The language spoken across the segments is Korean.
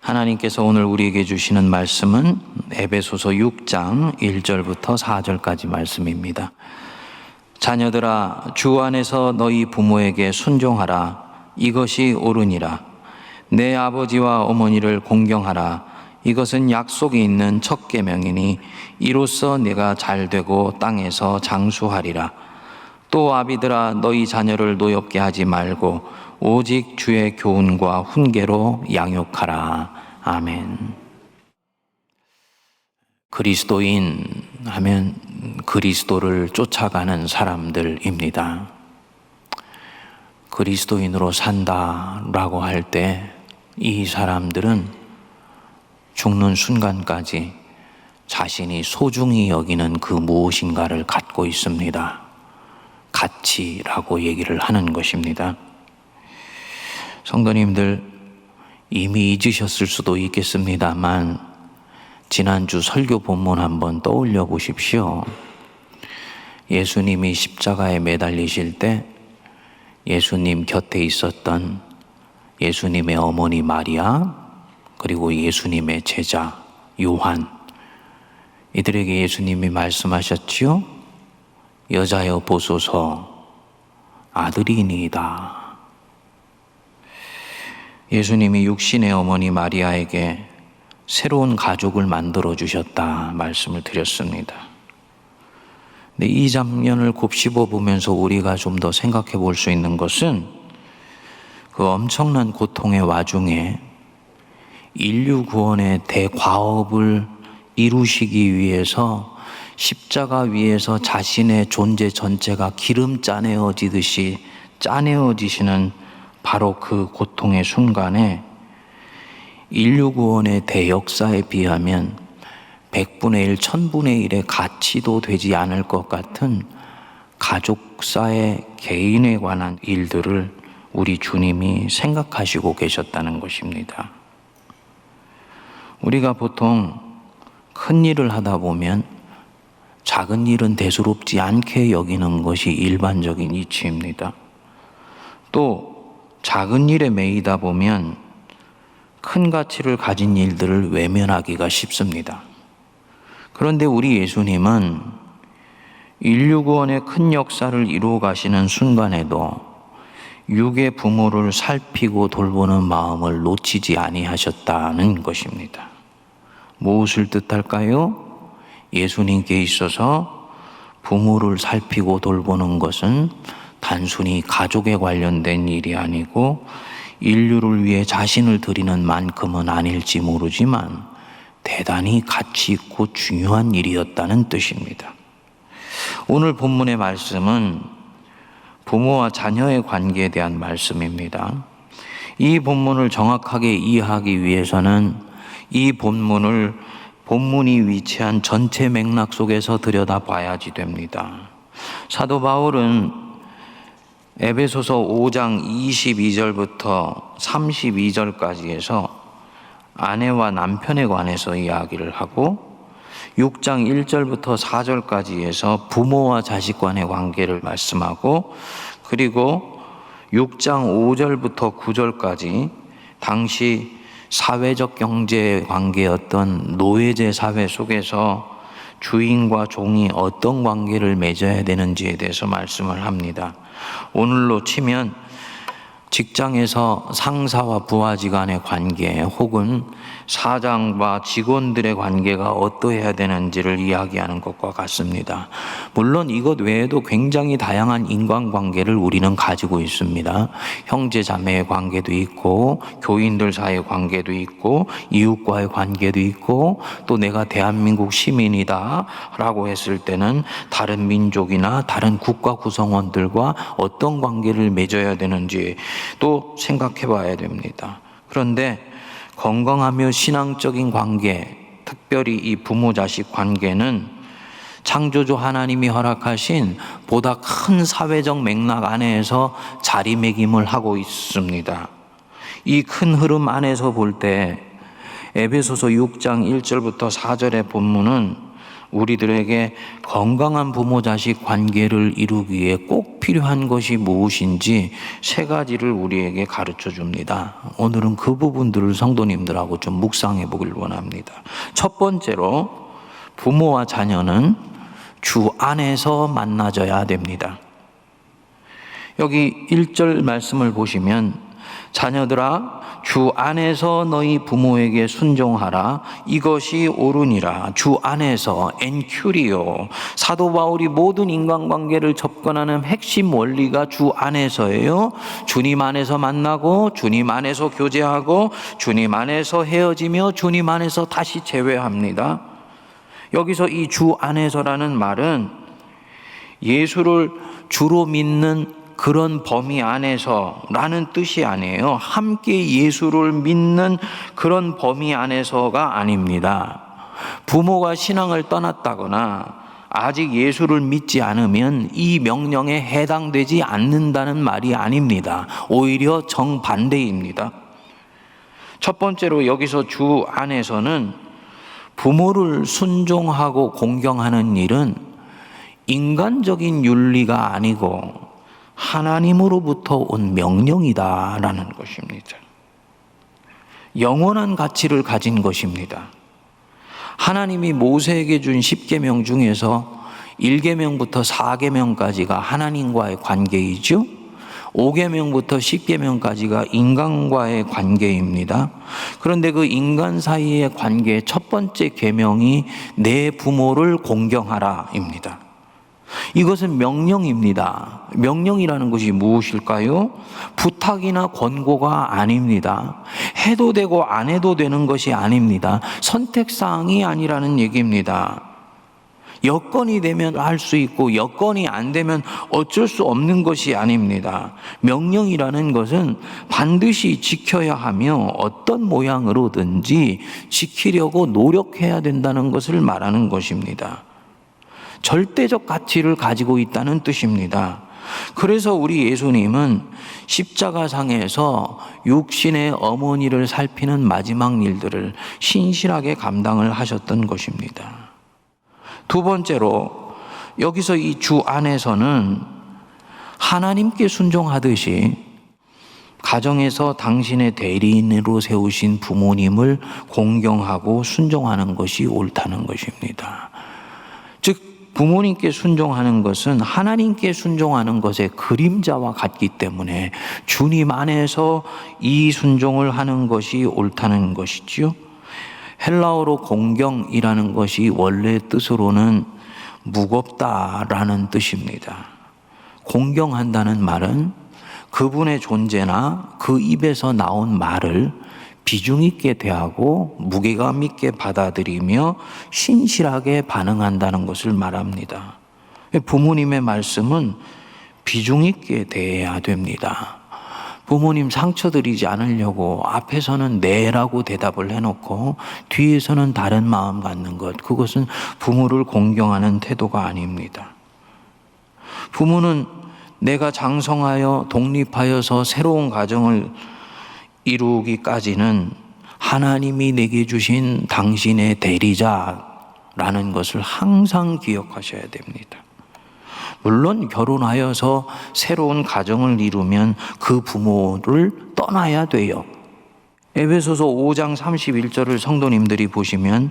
하나님께서 오늘 우리에게 주시는 말씀은 에베소서 6장 1절부터 4절까지 말씀입니다. 자녀들아 주 안에서 너희 부모에게 순종하라. 이것이 옳으니라. 내 아버지와 어머니를 공경하라. 이것은 약속이 있는 첫 계명이니 이로써 내가 잘 되고 땅에서 장수하리라. 또 아비들아 너희 자녀를 노엽게 하지 말고 오직 주의 교훈과 훈계로 양육하라 아멘 그리스도인 하면 그리스도를 쫓아가는 사람들입니다. 그리스도인으로 산다라고 할 때 이 사람들은 죽는 순간까지 자신이 소중히 여기는 그 무엇인가를 갖고 있습니다. 가치라고 얘기를 하는 것입니다. 성도님들 이미 잊으셨을 수도 있겠습니다만 지난주 설교 본문 한번 떠올려 보십시오. 예수님이 십자가에 매달리실 때 예수님 곁에 있었던 예수님의 어머니 마리아 그리고 예수님의 제자 요한 이들에게 예수님이 말씀하셨지요. 여자여 보소서 아들이니이다. 예수님이 육신의 어머니 마리아에게 새로운 가족을 만들어 주셨다 말씀을 드렸습니다. 근데 이 장면을 곱씹어 보면서 우리가 좀 더 생각해 볼 수 있는 것은 그 엄청난 고통의 와중에 인류 구원의 대과업을 이루시기 위해서 십자가 위에서 자신의 존재 전체가 기름 짜내어지듯이 짜내어지시는 바로 그 고통의 순간에 인류 구원의 대역사에 비하면 100분의 1, 1000분의 1의 가치도 되지 않을 것 같은 가족사의 개인에 관한 일들을 우리 주님이 생각하시고 계셨다는 것입니다. 우리가 보통 큰 일을 하다 보면 작은 일은 대수롭지 않게 여기는 것이 일반적인 이치입니다. 또 작은 일에 매이다 보면 큰 가치를 가진 일들을 외면하기가 쉽습니다. 그런데 우리 예수님은 인류 구원의 큰 역사를 이루어 가시는 순간에도 육의 부모를 살피고 돌보는 마음을 놓치지 아니하셨다는 것입니다. 무엇을 뜻할까요? 예수님께 있어서 부모를 살피고 돌보는 것은 단순히 가족에 관련된 일이 아니고 인류를 위해 자신을 드리는 만큼은 아닐지 모르지만 대단히 가치 있고 중요한 일이었다는 뜻입니다. 오늘 본문의 말씀은 부모와 자녀의 관계에 대한 말씀입니다. 이 본문을 정확하게 이해하기 위해서는 이 본문을 본문이 위치한 전체 맥락 속에서 들여다봐야지 됩니다. 사도 바울은 에베소서 5장 22절부터 32절까지 해서 아내와 남편에 관해서 이야기를 하고 6장 1절부터 4절까지 해서 부모와 자식 간의 관계를 말씀하고 그리고 6장 5절부터 9절까지 당시 사회적 경제 관계였던 노예제 사회 속에서 주인과 종이 어떤 관계를 맺어야 되는지에 대해서 말씀을 합니다. 오늘로 치면 직장에서 상사와 부하지간의 관계 혹은 사장과 직원들의 관계가 어떠해야 되는지를 이야기하는 것과 같습니다. 물론 이것 외에도 굉장히 다양한 인간관계를 우리는 가지고 있습니다. 형제 자매의 관계도 있고 교인들 사이의 관계도 있고 이웃과의 관계도 있고 또 내가 대한민국 시민이다라고 했을 때는 다른 민족이나 다른 국가 구성원들과 어떤 관계를 맺어야 되는지 또 생각해 봐야 됩니다. 그런데 건강하며 신앙적인 관계, 특별히 이 부모 자식 관계는 창조주 하나님이 허락하신 보다 큰 사회적 맥락 안에서 자리매김을 하고 있습니다. 이 큰 흐름 안에서 볼 때 에베소서 6장 1절부터 4절의 본문은 우리들에게 건강한 부모 자식 관계를 이루기 위해 꼭 필요한 것이 무엇인지 세 가지를 우리에게 가르쳐 줍니다. 오늘은 그 부분들을 성도님들하고 좀 묵상해 보길 원합니다. 첫 번째로 부모와 자녀는 주 안에서 만나져야 됩니다. 여기 1절 말씀을 보시면 자녀들아 주 안에서 너희 부모에게 순종하라. 이것이 옳으니라. 주 안에서 엔큐리오. 사도 바울이 모든 인간관계를 접근하는 핵심 원리가 주 안에서예요. 주님 안에서 만나고 주님 안에서 교제하고 주님 안에서 헤어지며 주님 안에서 다시 재회합니다. 여기서 이 주 안에서라는 말은 예수를 주로 믿는 그런 범위 안에서 라는 뜻이 아니에요. 함께 예수를 믿는 그런 범위 안에서가 아닙니다. 부모가 신앙을 떠났다거나 아직 예수를 믿지 않으면 이 명령에 해당되지 않는다는 말이 아닙니다. 오히려 정반대입니다. 첫 번째로 여기서 주 안에서는 부모를 순종하고 공경하는 일은 인간적인 윤리가 아니고 하나님으로부터 온 명령이다라는 것입니다. 영원한 가치를 가진 것입니다. 하나님이 모세에게 준 10계명 중에서 1계명부터 4계명까지가 하나님과의 관계이죠. 5계명부터 10계명까지가 인간과의 관계입니다. 그런데 그 인간 사이의 관계의 첫 번째 계명이 내 부모를 공경하라입니다. 이것은 명령입니다. 명령이라는 것이 무엇일까요? 부탁이나 권고가 아닙니다. 해도 되고 안 해도 되는 것이 아닙니다. 선택사항이 아니라는 얘기입니다. 여건이 되면 할 수 있고 여건이 안 되면 어쩔 수 없는 것이 아닙니다. 명령이라는 것은 반드시 지켜야 하며 어떤 모양으로든지 지키려고 노력해야 된다는 것을 말하는 것입니다. 절대적 가치를 가지고 있다는 뜻입니다. 그래서 우리 예수님은 십자가상에서 육신의 어머니를 살피는 마지막 일들을 신실하게 감당을 하셨던 것입니다. 두 번째로 여기서 이 주 안에서는 하나님께 순종하듯이 가정에서 당신의 대리인으로 세우신 부모님을 공경하고 순종하는 것이 옳다는 것입니다. 부모님께 순종하는 것은 하나님께 순종하는 것의 그림자와 같기 때문에 주님 안에서 이 순종을 하는 것이 옳다는 것이지요. 헬라어로 공경이라는 것이 원래 뜻으로는 무겁다라는 뜻입니다. 공경한다는 말은 그분의 존재나 그 입에서 나온 말을 비중 있게 대하고 무게감 있게 받아들이며 신실하게 반응한다는 것을 말합니다. 부모님의 말씀은 비중 있게 대해야 됩니다. 부모님 상처 드리지 않으려고 앞에서는 네라고 대답을 해놓고 뒤에서는 다른 마음 갖는 것, 그것은 부모를 공경하는 태도가 아닙니다. 부모는 내가 장성하여 독립하여서 새로운 가정을 이루기까지는 하나님이 내게 주신 당신의 대리자라는 것을 항상 기억하셔야 됩니다. 물론 결혼하여서 새로운 가정을 이루면 그 부모를 떠나야 돼요. 에베소서 5장 31절을 성도님들이 보시면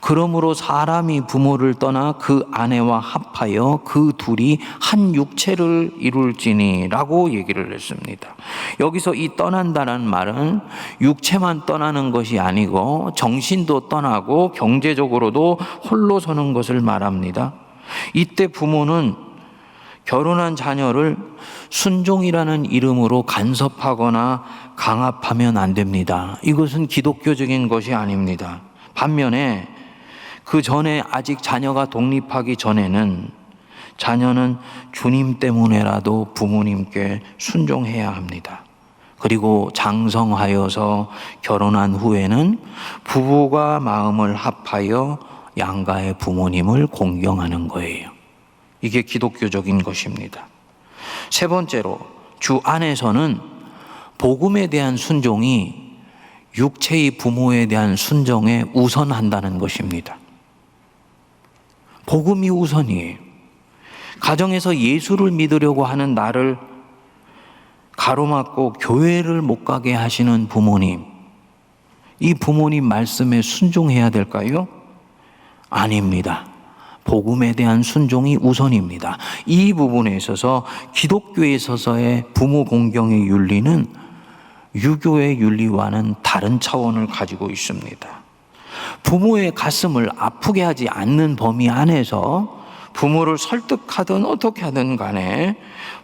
그러므로 사람이 부모를 떠나 그 아내와 합하여 그 둘이 한 육체를 이룰지니라고 얘기를 했습니다. 여기서 이 떠난다는 말은 육체만 떠나는 것이 아니고 정신도 떠나고 경제적으로도 홀로 서는 것을 말합니다. 이때 부모는 결혼한 자녀를 순종이라는 이름으로 간섭하거나 강압하면 안 됩니다. 이것은 기독교적인 것이 아닙니다. 반면에 그 전에 아직 자녀가 독립하기 전에는 자녀는 주님 때문에라도 부모님께 순종해야 합니다. 그리고 장성하여서 결혼한 후에는 부부가 마음을 합하여 양가의 부모님을 공경하는 거예요. 이게 기독교적인 것입니다. 세 번째로 주 안에서는 복음에 대한 순종이 육체의 부모에 대한 순종에 우선한다는 것입니다. 복음이 우선이에요. 가정에서 예수를 믿으려고 하는 나를 가로막고 교회를 못 가게 하시는 부모님. 이 부모님 말씀에 순종해야 될까요? 아닙니다. 복음에 대한 순종이 우선입니다. 이 부분에 있어서 기독교에 있어서의 부모 공경의 윤리는 유교의 윤리와는 다른 차원을 가지고 있습니다. 부모의 가슴을 아프게 하지 않는 범위 안에서 부모를 설득하든 어떻게 하든 간에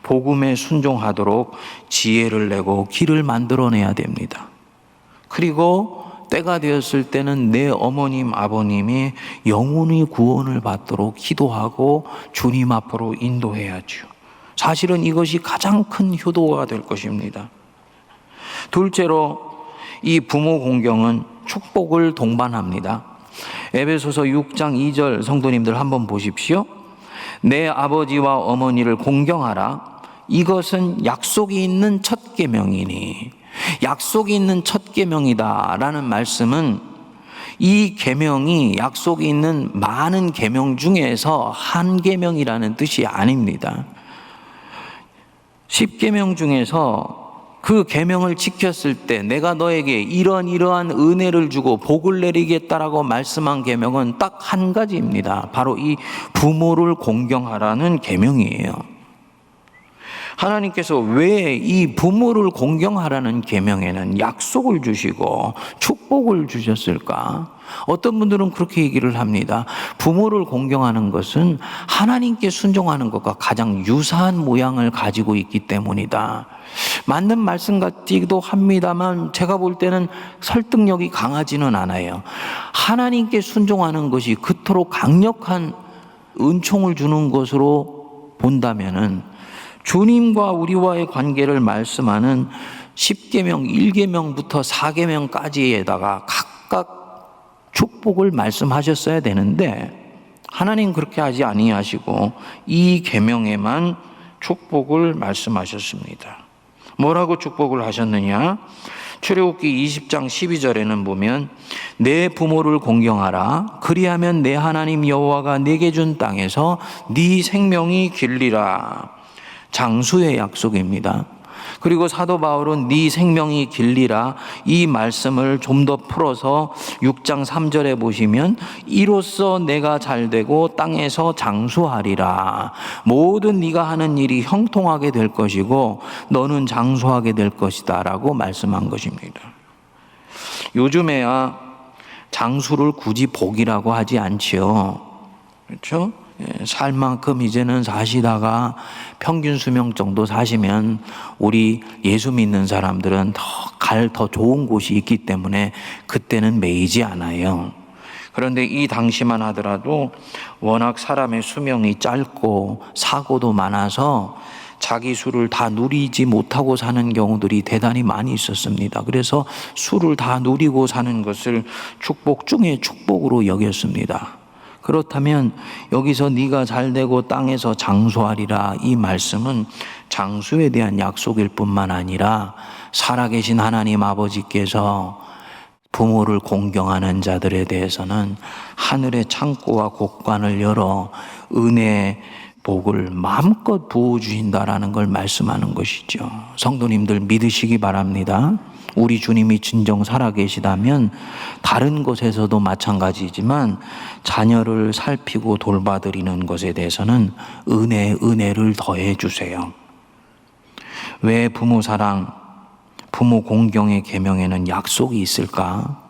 복음에 순종하도록 지혜를 내고 길을 만들어내야 됩니다. 그리고 때가 되었을 때는 내 어머님, 아버님이 영혼의 구원을 받도록 기도하고 주님 앞으로 인도해야죠. 사실은 이것이 가장 큰 효도가 될 것입니다. 둘째로 이 부모 공경은 축복을 동반합니다. 에베소서 6장 2절 성도님들 한번 보십시오. 내 아버지와 어머니를 공경하라. 이것은 약속이 있는 첫 계명이니 약속이 있는 첫 계명이다라는 말씀은 이 계명이 약속이 있는 많은 계명 중에서 한 계명이라는 뜻이 아닙니다. 10계명 중에서 그 계명을 지켰을 때 내가 너에게 이런 이러한 은혜를 주고 복을 내리겠다라고 말씀한 계명은 딱 한 가지입니다. 바로 이 부모를 공경하라는 계명이에요. 하나님께서 왜 이 부모를 공경하라는 계명에는 약속을 주시고 축복을 주셨을까? 어떤 분들은 그렇게 얘기를 합니다. 부모를 공경하는 것은 하나님께 순종하는 것과 가장 유사한 모양을 가지고 있기 때문이다. 맞는 말씀 같기도 합니다만 제가 볼 때는 설득력이 강하지는 않아요. 하나님께 순종하는 것이 그토록 강력한 은총을 주는 것으로 본다면은 주님과 우리와의 관계를 말씀하는 10계명, 1계명부터 4계명까지에다가 각각 축복을 말씀하셨어야 되는데 하나님 그렇게 하지 아니하시고 이 계명에만 축복을 말씀하셨습니다. 뭐라고 축복을 하셨느냐? 출애굽기 20장 12절에는 보면 내 부모를 공경하라 그리하면 내 하나님 여호와가 내게 준 땅에서 네 생명이 길리라 장수의 약속입니다. 그리고 사도 바울은 네 생명이 길리라 이 말씀을 좀 더 풀어서 6장 3절에 보시면 이로써 내가 잘 되고 땅에서 장수하리라 모든 네가 하는 일이 형통하게 될 것이고 너는 장수하게 될 것이다라고 말씀한 것입니다. 요즘에야 장수를 굳이 복이라고 하지 않지요. 그렇죠? 예, 살 만큼 이제는 사시다가 평균 수명 정도 사시면 우리 예수 믿는 사람들은 더갈더 좋은 곳이 있기 때문에 그때는 매이지 않아요. 그런데 이 당시만 하더라도 워낙 사람의 수명이 짧고 사고도 많아서 자기 수를 다 누리지 못하고 사는 경우들이 대단히 많이 있었습니다. 그래서 수를 다 누리고 사는 것을 축복 중에 축복으로 여겼습니다. 그렇다면 여기서 네가 잘 되고 땅에서 장수하리라 이 말씀은 장수에 대한 약속일 뿐만 아니라 살아계신 하나님 아버지께서 부모를 공경하는 자들에 대해서는 하늘의 창고와 곡관을 열어 은혜 복을 마음껏 부어 주신다라는 걸 말씀하는 것이죠. 성도님들 믿으시기 바랍니다. 우리 주님이 진정 살아계시다면 다른 곳에서도 마찬가지지만 자녀를 살피고 돌봐드리는 것에 대해서는 은혜, 은혜를 더해 주세요. 왜 부모 사랑, 부모 공경의 계명에는 약속이 있을까?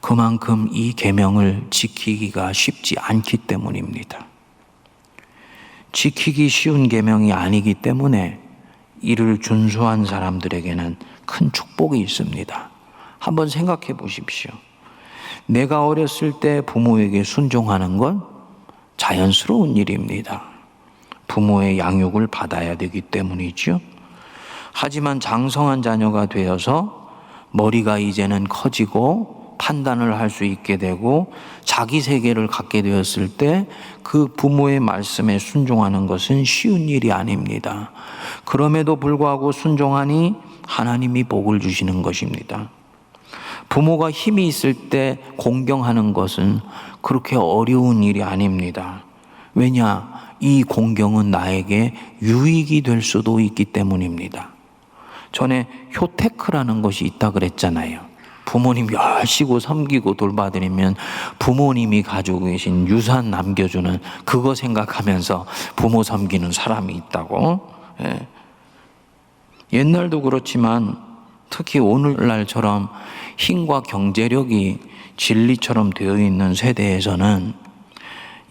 그만큼 이 계명을 지키기가 쉽지 않기 때문입니다. 지키기 쉬운 계명이 아니기 때문에 이를 준수한 사람들에게는 큰 축복이 있습니다. 한번 생각해 보십시오. 내가 어렸을 때 부모에게 순종하는 건 자연스러운 일입니다. 부모의 양육을 받아야 되기 때문이죠. 하지만 장성한 자녀가 되어서 머리가 이제는 커지고 판단을 할 수 있게 되고 자기 세계를 갖게 되었을 때 그 부모의 말씀에 순종하는 것은 쉬운 일이 아닙니다. 그럼에도 불구하고 순종하니 하나님이 복을 주시는 것입니다. 부모가 힘이 있을 때 공경하는 것은 그렇게 어려운 일이 아닙니다. 왜냐? 이 공경은 나에게 유익이 될 수도 있기 때문입니다. 전에 효테크라는 것이 있다 그랬잖아요. 부모님 열시고 섬기고 돌봐드리면 부모님이 가지고 계신 유산 남겨주는 그거 생각하면서 부모 섬기는 사람이 있다고. 예. 옛날도 그렇지만 특히 오늘날처럼 힘과 경제력이 진리처럼 되어 있는 세대에서는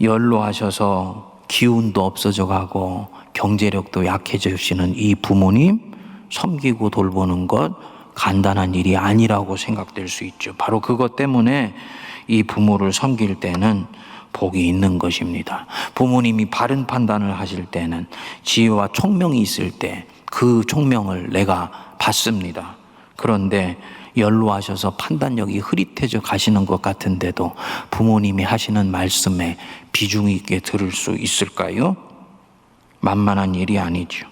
연로하셔서 기운도 없어져 가고 경제력도 약해지시는 이 부모님 섬기고 돌보는 것 간단한 일이 아니라고 생각될 수 있죠. 바로 그것 때문에 이 부모를 섬길 때는 복이 있는 것입니다. 부모님이 바른 판단을 하실 때는 지혜와 총명이 있을 때 그 총명을 내가 받습니다. 그런데 연로하셔서 판단력이 흐릿해져 가시는 것 같은데도 부모님이 하시는 말씀에 비중 있게 들을 수 있을까요? 만만한 일이 아니죠.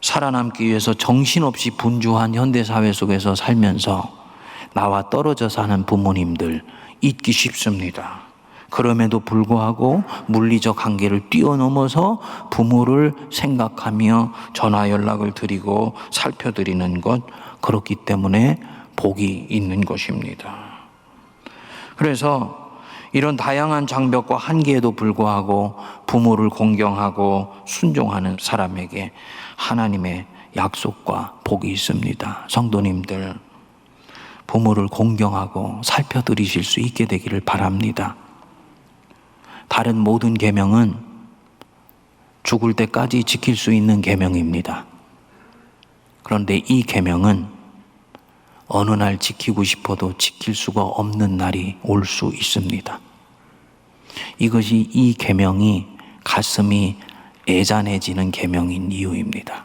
살아남기 위해서 정신없이 분주한 현대사회 속에서 살면서 나와 떨어져 사는 부모님들 잊기 쉽습니다. 그럼에도 불구하고 물리적 한계를 뛰어넘어서 부모를 생각하며 전화 연락을 드리고 살펴드리는 것, 그렇기 때문에 복이 있는 것입니다. 그래서 이런 다양한 장벽과 한계에도 불구하고 부모를 공경하고 순종하는 사람에게 하나님의 약속과 복이 있습니다. 성도님들, 부모를 공경하고 살펴드리실 수 있게 되기를 바랍니다. 다른 모든 계명은 죽을 때까지 지킬 수 있는 계명입니다. 그런데 이 계명은 어느 날 지키고 싶어도 지킬 수가 없는 날이 올 수 있습니다. 이것이 이 계명이 가슴이 애잔해지는 계명인 이유입니다.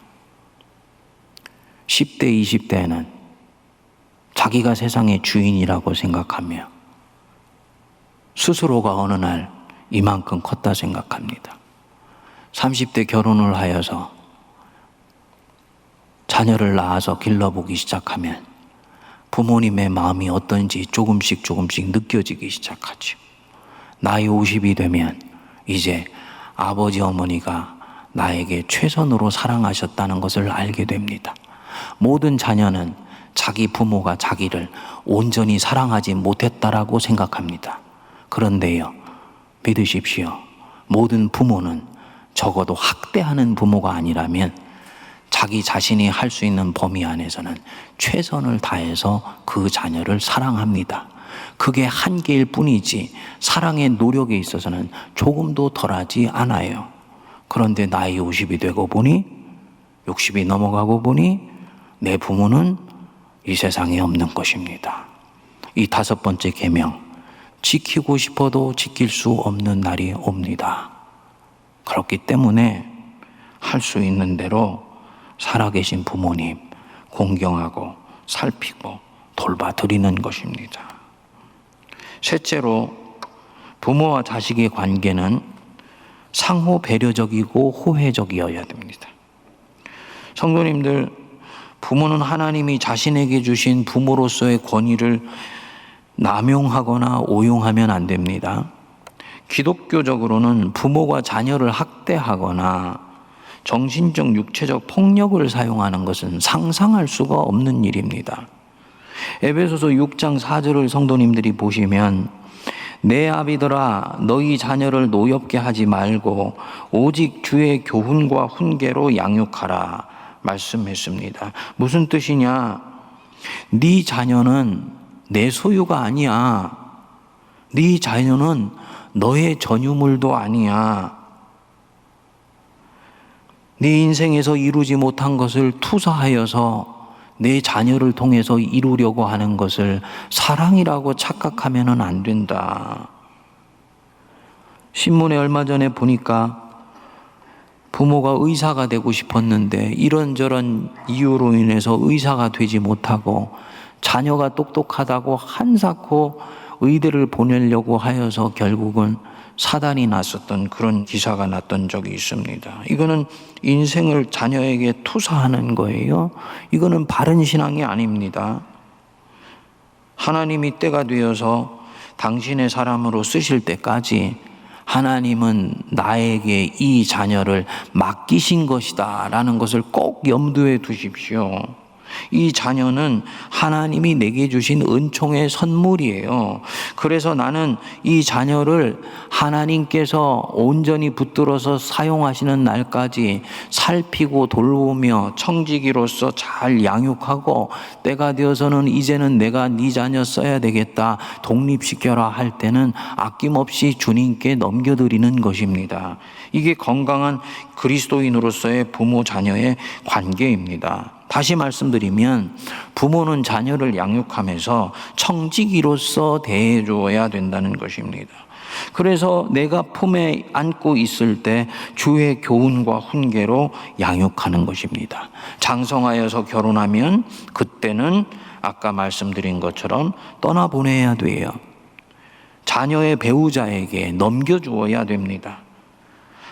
10대, 20대에는 자기가 세상의 주인이라고 생각하며 스스로가 어느 날 이만큼 컸다 생각합니다. 30대 결혼을 하여서 자녀를 낳아서 길러보기 시작하면 부모님의 마음이 어떤지 조금씩 조금씩 느껴지기 시작하죠. 나이 50이 되면 이제 아버지 어머니가 나에게 최선으로 사랑하셨다는 것을 알게 됩니다. 모든 자녀는 자기 부모가 자기를 온전히 사랑하지 못했다라고 생각합니다. 그런데요, 믿으십시오. 모든 부모는 적어도 학대하는 부모가 아니라면 자기 자신이 할 수 있는 범위 안에서는 최선을 다해서 그 자녀를 사랑합니다. 그게 한계일 뿐이지 사랑의 노력에 있어서는 조금도 덜하지 않아요. 그런데 나이 50이 되고 보니 60이 넘어가고 보니 내 부모는 이 세상에 없는 것입니다. 이 다섯 번째 계명 지키고 싶어도 지킬 수 없는 날이 옵니다. 그렇기 때문에 할 수 있는 대로 살아계신 부모님 공경하고 살피고 돌봐드리는 것입니다. 셋째로 부모와 자식의 관계는 상호 배려적이고 호혜적이어야 됩니다. 성도님들, 부모는 하나님이 자신에게 주신 부모로서의 권위를 남용하거나 오용하면 안 됩니다. 기독교적으로는 부모가 자녀를 학대하거나 정신적, 육체적 폭력을 사용하는 것은 상상할 수가 없는 일입니다. 에베소서 6장 4절을 성도님들이 보시면 내 아비들아 너희 자녀를 노엽게 하지 말고 오직 주의 교훈과 훈계로 양육하라 말씀했습니다. 무슨 뜻이냐? 네 자녀는 내 소유가 아니야. 네 자녀는 너의 전유물도 아니야. 네 인생에서 이루지 못한 것을 투사하여서 내 자녀를 통해서 이루려고 하는 것을 사랑이라고 착각하면 안 된다. 신문에 얼마 전에 보니까 부모가 의사가 되고 싶었는데 이런저런 이유로 인해서 의사가 되지 못하고 자녀가 똑똑하다고 한사코 의대를 보내려고 하여서 결국은 사단이 났었던 그런 기사가 났던 적이 있습니다. 이거는 인생을 자녀에게 투사하는 거예요. 이거는 바른 신앙이 아닙니다. 하나님이 때가 되어서 당신의 사람으로 쓰실 때까지 하나님은 나에게 이 자녀를 맡기신 것이다 라는 것을 꼭 염두에 두십시오. 이 자녀는 하나님이 내게 주신 은총의 선물이에요. 그래서 나는 이 자녀를 하나님께서 온전히 붙들어서 사용하시는 날까지 살피고 돌보며 청지기로서 잘 양육하고 때가 되어서는 이제는 내가 네 자녀 써야 되겠다 독립시켜라 할 때는 아낌없이 주님께 넘겨드리는 것입니다. 이게 건강한 그리스도인으로서의 부모 자녀의 관계입니다. 다시 말씀드리면 부모는 자녀를 양육하면서 청지기로서 대해줘야 된다는 것입니다. 그래서 내가 품에 안고 있을 때 주의 교훈과 훈계로 양육하는 것입니다. 장성하여서 결혼하면 그때는 아까 말씀드린 것처럼 떠나보내야 돼요. 자녀의 배우자에게 넘겨주어야 됩니다.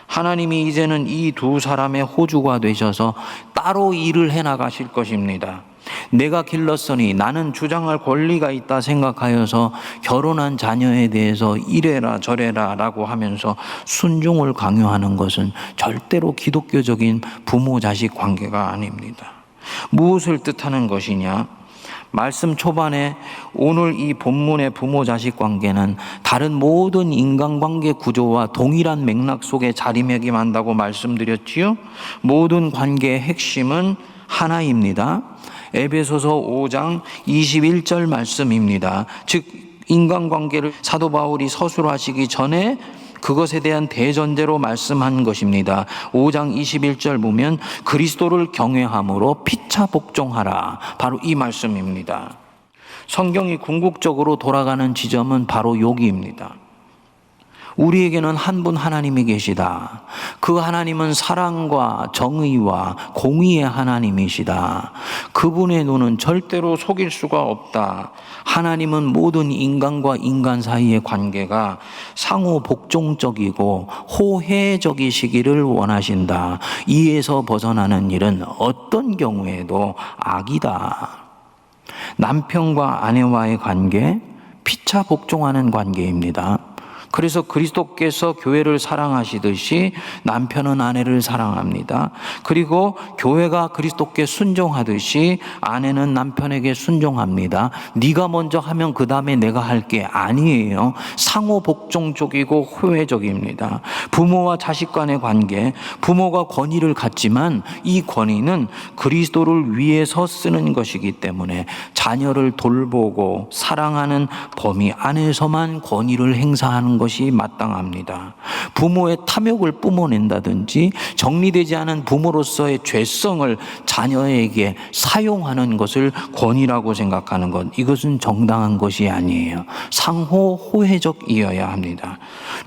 하나님이 이제는 이 두 사람의 호주가 되셔서 따로 일을 해 나가실 것입니다. 내가 길렀으니 나는 주장할 권리가 있다 생각하여서 결혼한 자녀에 대해서 이래라 저래라 라고 하면서 순종을 강요하는 것은 절대로 기독교적인 부모 자식 관계가 아닙니다. 무엇을 뜻하는 것이냐? 말씀 초반에 오늘 이 본문의 부모 자식 관계는 다른 모든 인간관계 구조와 동일한 맥락 속에 자리매김한다고 말씀드렸지요. 모든 관계의 핵심은 하나입니다. 에베소서 5장 21절 말씀입니다. 즉 인간관계를 사도 바울이 서술하시기 전에 그것에 대한 대전제로 말씀한 것입니다. 5장 21절 보면 그리스도를 경외함으로 피차 복종하라. 바로 이 말씀입니다. 성경이 궁극적으로 돌아가는 지점은 바로 여기입니다. 우리에게는 한 분 하나님이 계시다. 그 하나님은 사랑과 정의와 공의의 하나님이시다. 그분의 눈은 절대로 속일 수가 없다. 하나님은 모든 인간과 인간 사이의 관계가 상호 복종적이고 호혜적이시기를 원하신다. 이에서 벗어나는 일은 어떤 경우에도 악이다. 남편과 아내와의 관계, 피차 복종하는 관계입니다. 그래서 그리스도께서 교회를 사랑하시듯이 남편은 아내를 사랑합니다. 그리고 교회가 그리스도께 순종하듯이 아내는 남편에게 순종합니다. 네가 먼저 하면 그 다음에 내가 할 게 아니에요. 상호 복종적이고 호혜적입니다. 부모와 자식 간의 관계, 부모가 권위를 갖지만 이 권위는 그리스도를 위해서 쓰는 것이기 때문에 자녀를 돌보고 사랑하는 범위 안에서만 권위를 행사하는 것. 것이 마땅합니다. 부모의 탐욕을 뿜어낸다든지 정리되지 않은 부모로서의 죄성을 자녀에게 사용하는 것을 권위라고 생각하는 것 이것은 정당한 것이 아니에요. 상호 호혜적이어야 합니다.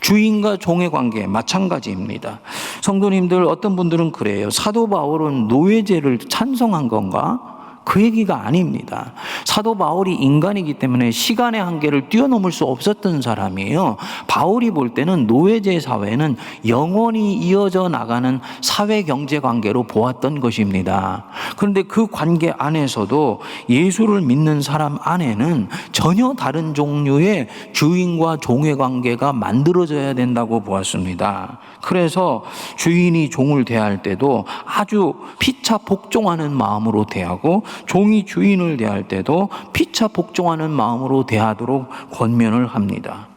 주인과 종의 관계 마찬가지입니다. 성도님들 어떤 분들은 그래요. 사도 바울은 노예제를 찬성한 건가? 그 얘기가 아닙니다. 사도 바울이 인간이기 때문에 시간의 한계를 뛰어넘을 수 없었던 사람이에요. 바울이 볼 때는 노예제 사회는 영원히 이어져 나가는 사회 경제 관계로 보았던 것입니다. 그런데 그 관계 안에서도 예수를 믿는 사람 안에는 전혀 다른 종류의 주인과 종의 관계가 만들어져야 된다고 보았습니다. 그래서 주인이 종을 대할 때도 아주 피차 복종하는 마음으로 대하고 종이 주인을 대할 때도 피차 복종하는 마음으로 대하도록 권면을 합니다.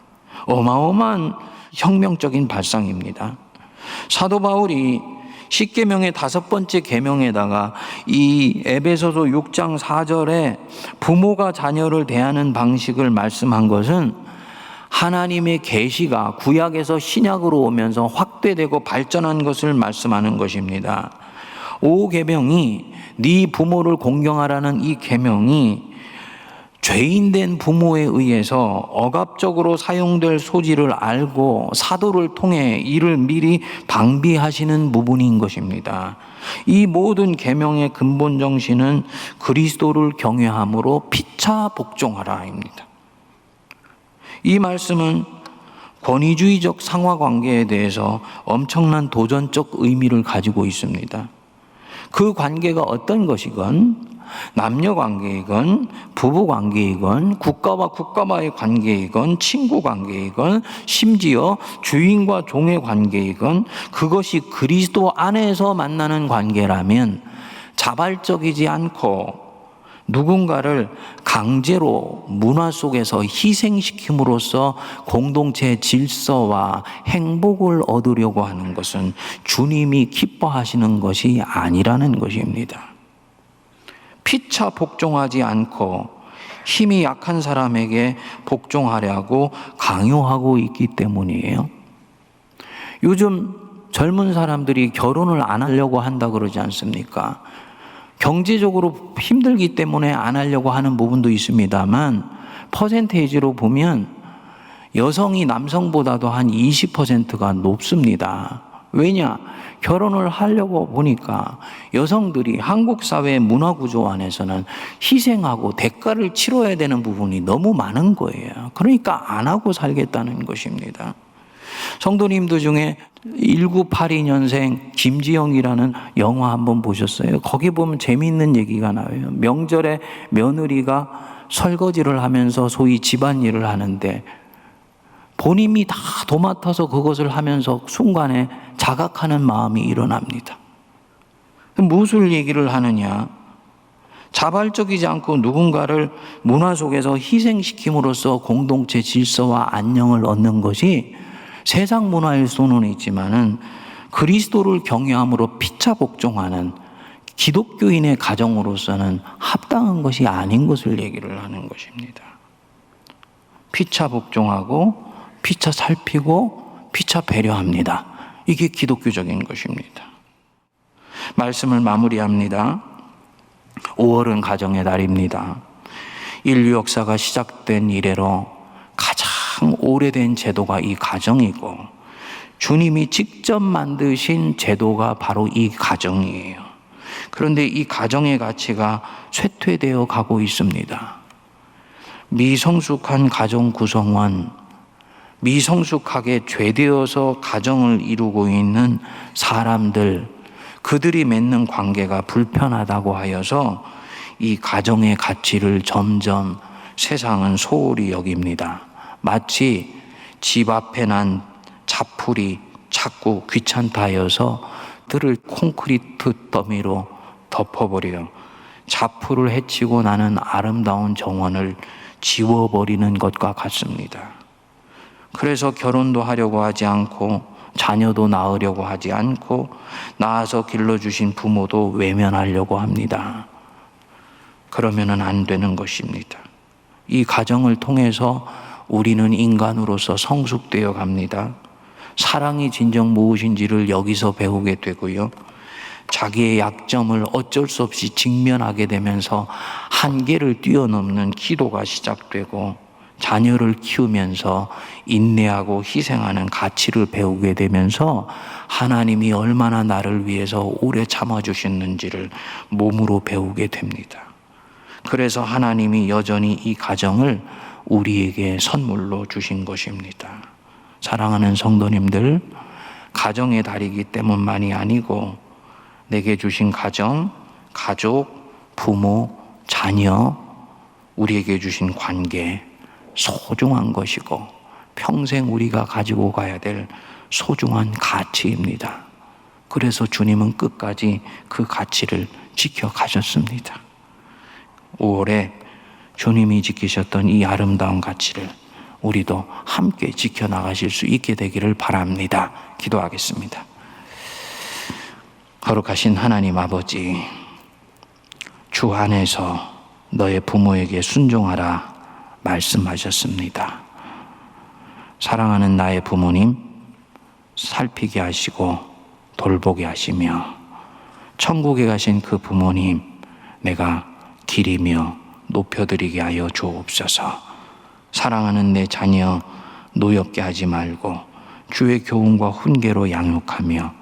어마어마한 혁명적인 발상입니다. 사도 바울이 십계명의 다섯 번째 계명에다가 이 에베소서 6장 4절에 부모가 자녀를 대하는 방식을 말씀한 것은 하나님의 계시가 구약에서 신약으로 오면서 확대되고 발전한 것을 말씀하는 것입니다. 오 계명이 네 부모를 공경하라는 이 계명이 죄인된 부모에 의해서 억압적으로 사용될 소지를 알고 사도를 통해 이를 미리 방비하시는 부분인 것입니다. 이 모든 계명의 근본 정신은 그리스도를 경외함으로 피차 복종하라입니다. 이 말씀은 권위주의적 상하 관계에 대해서 엄청난 도전적 의미를 가지고 있습니다. 그 관계가 어떤 것이건 남녀 관계이건 부부 관계이건 국가와 국가와의 관계이건 친구 관계이건 심지어 주인과 종의 관계이건 그것이 그리스도 안에서 만나는 관계라면 자발적이지 않고 누군가를 강제로 문화 속에서 희생시킴으로써 공동체 질서와 행복을 얻으려고 하는 것은 주님이 기뻐하시는 것이 아니라는 것입니다. 피차 복종하지 않고 힘이 약한 사람에게 복종하려고 강요하고 있기 때문이에요. 요즘 젊은 사람들이 결혼을 안 하려고 한다 그러지 않습니까? 경제적으로 힘들기 때문에 안 하려고 하는 부분도 있습니다만 퍼센테이지로 보면 여성이 남성보다도 한 20%가 높습니다. 왜냐? 결혼을 하려고 보니까 여성들이 한국 사회 문화 구조 안에서는 희생하고 대가를 치러야 되는 부분이 너무 많은 거예요. 그러니까 안 하고 살겠다는 것입니다. 성도님들 중에 1982년생 김지영이라는 영화 한번 보셨어요? 거기 보면 재미있는 얘기가 나와요. 명절에 며느리가 설거지를 하면서 소위 집안일을 하는데 본인이 다 도맡아서 그것을 하면서 순간에 자각하는 마음이 일어납니다. 무엇을 얘기를 하느냐? 자발적이지 않고 누군가를 문화 속에서 희생시킴으로써 공동체 질서와 안녕을 얻는 것이 세상 문화일 수는 있지만은 그리스도를 경외함으로 피차 복종하는 기독교인의 가정으로서는 합당한 것이 아닌 것을 얘기를 하는 것입니다. 피차 복종하고 피차 살피고 피차 배려합니다. 이게 기독교적인 것입니다. 말씀을 마무리합니다. 5월은 가정의 달입니다. 인류 역사가 시작된 이래로 가장 오래된 제도가 이 가정이고 주님이 직접 만드신 제도가 바로 이 가정이에요. 그런데 이 가정의 가치가 쇠퇴되어 가고 있습니다. 미성숙한 가정 구성원, 미성숙하게 죄되어서 가정을 이루고 있는 사람들, 그들이 맺는 관계가 불편하다고 하여서 이 가정의 가치를 점점 세상은 소홀히 여깁니다. 마치 집 앞에 난 자풀이 자꾸 귀찮다 하여서 들을 콘크리트 더미로 덮어버려 자풀을 해치고 나는 아름다운 정원을 지워버리는 것과 같습니다. 그래서 결혼도 하려고 하지 않고 자녀도 낳으려고 하지 않고 낳아서 길러주신 부모도 외면하려고 합니다. 그러면은 안 되는 것입니다. 이 가정을 통해서 우리는 인간으로서 성숙되어 갑니다. 사랑이 진정 무엇인지를 여기서 배우게 되고요. 자기의 약점을 어쩔 수 없이 직면하게 되면서 한계를 뛰어넘는 기도가 시작되고 자녀를 키우면서 인내하고 희생하는 가치를 배우게 되면서 하나님이 얼마나 나를 위해서 오래 참아주셨는지를 몸으로 배우게 됩니다. 그래서 하나님이 여전히 이 가정을 우리에게 선물로 주신 것입니다. 사랑하는 성도님들, 가정의 달이기 때문만이 아니고 내게 주신 가정, 가족, 부모, 자녀, 우리에게 주신 관계, 소중한 것이고 평생 우리가 가지고 가야 될 소중한 가치입니다. 그래서 주님은 끝까지 그 가치를 지켜가셨습니다. 5월에 주님이 지키셨던 이 아름다운 가치를 우리도 함께 지켜나가실 수 있게 되기를 바랍니다. 기도하겠습니다. 거룩하신 하나님 아버지, 주 안에서 너의 부모에게 순종하라 말씀하셨습니다. 사랑하는 나의 부모님, 살피게 하시고 돌보게 하시며, 천국에 가신 그 부모님, 내가 기리며 높여드리게 하여 주옵소서. 사랑하는 내 자녀, 노엽게 하지 말고, 주의 교훈과 훈계로 양육하며,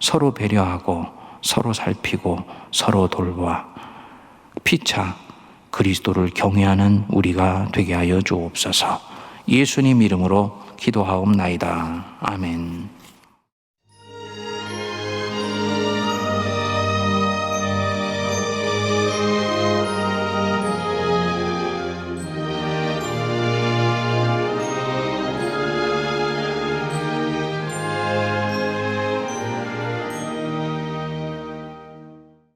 서로 배려하고, 서로 살피고, 서로 돌봐, 피차 그리스도를 경외하는 우리가 되게 하여 주옵소서. 예수님 이름으로 기도하옵나이다. 아멘.